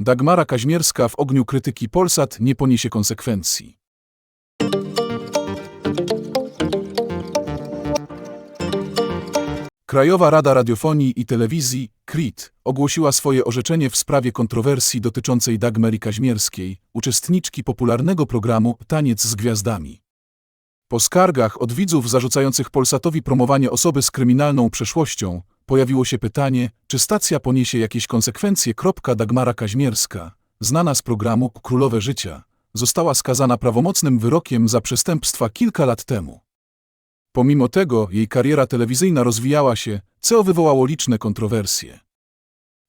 Dagmara Kaźmierska w ogniu krytyki Polsat nie poniesie konsekwencji. Krajowa Rada Radiofonii i Telewizji, KRIT, ogłosiła swoje orzeczenie w sprawie kontrowersji dotyczącej Dagmary Kaźmierskiej, uczestniczki popularnego programu Taniec z Gwiazdami. Po skargach od widzów zarzucających Polsatowi promowanie osoby z kryminalną przeszłością, pojawiło się pytanie, czy stacja poniesie jakieś konsekwencje. Dagmara Kaźmierska, znana z programu Królowe Życia, została skazana prawomocnym wyrokiem za przestępstwa kilka lat temu. Pomimo tego jej kariera telewizyjna rozwijała się, co wywołało liczne kontrowersje.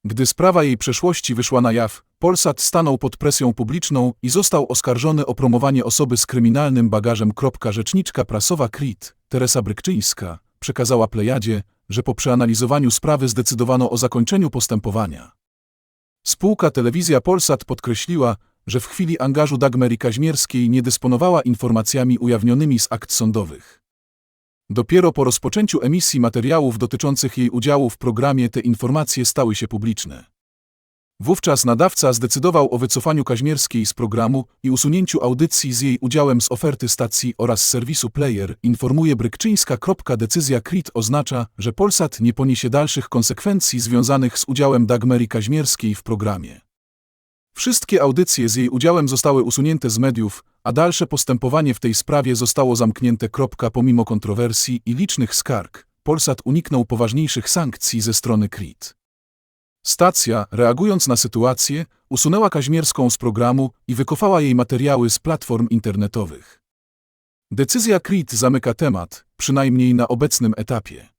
Gdy sprawa jej przeszłości wyszła na jaw, Polsat stanął pod presją publiczną i został oskarżony o promowanie osoby z kryminalnym bagażem. Rzeczniczka prasowa KRIT, Teresa Brykczyńska, przekazała Plejadzie, że po przeanalizowaniu sprawy zdecydowano o zakończeniu postępowania. Spółka Telewizja Polsat podkreśliła, że w chwili angażu Dagmary Kaźmierskiej nie dysponowała informacjami ujawnionymi z akt sądowych. Dopiero po rozpoczęciu emisji materiałów dotyczących jej udziału w programie te informacje stały się publiczne. Wówczas nadawca zdecydował o wycofaniu Kaźmierskiej z programu i usunięciu audycji z jej udziałem z oferty stacji oraz serwisu Player, informuje Brykczyńska. Decyzja KRIT oznacza, że Polsat nie poniesie dalszych konsekwencji związanych z udziałem Dagmary Kaźmierskiej w programie. Wszystkie audycje z jej udziałem zostały usunięte z mediów, a dalsze postępowanie w tej sprawie zostało zamknięte. Pomimo kontrowersji i licznych skarg, Polsat uniknął poważniejszych sankcji ze strony KRIT. Stacja, reagując na sytuację, usunęła Kaźmierską z programu i wykofała jej materiały z platform internetowych. Decyzja KRIT zamyka temat, przynajmniej na obecnym etapie.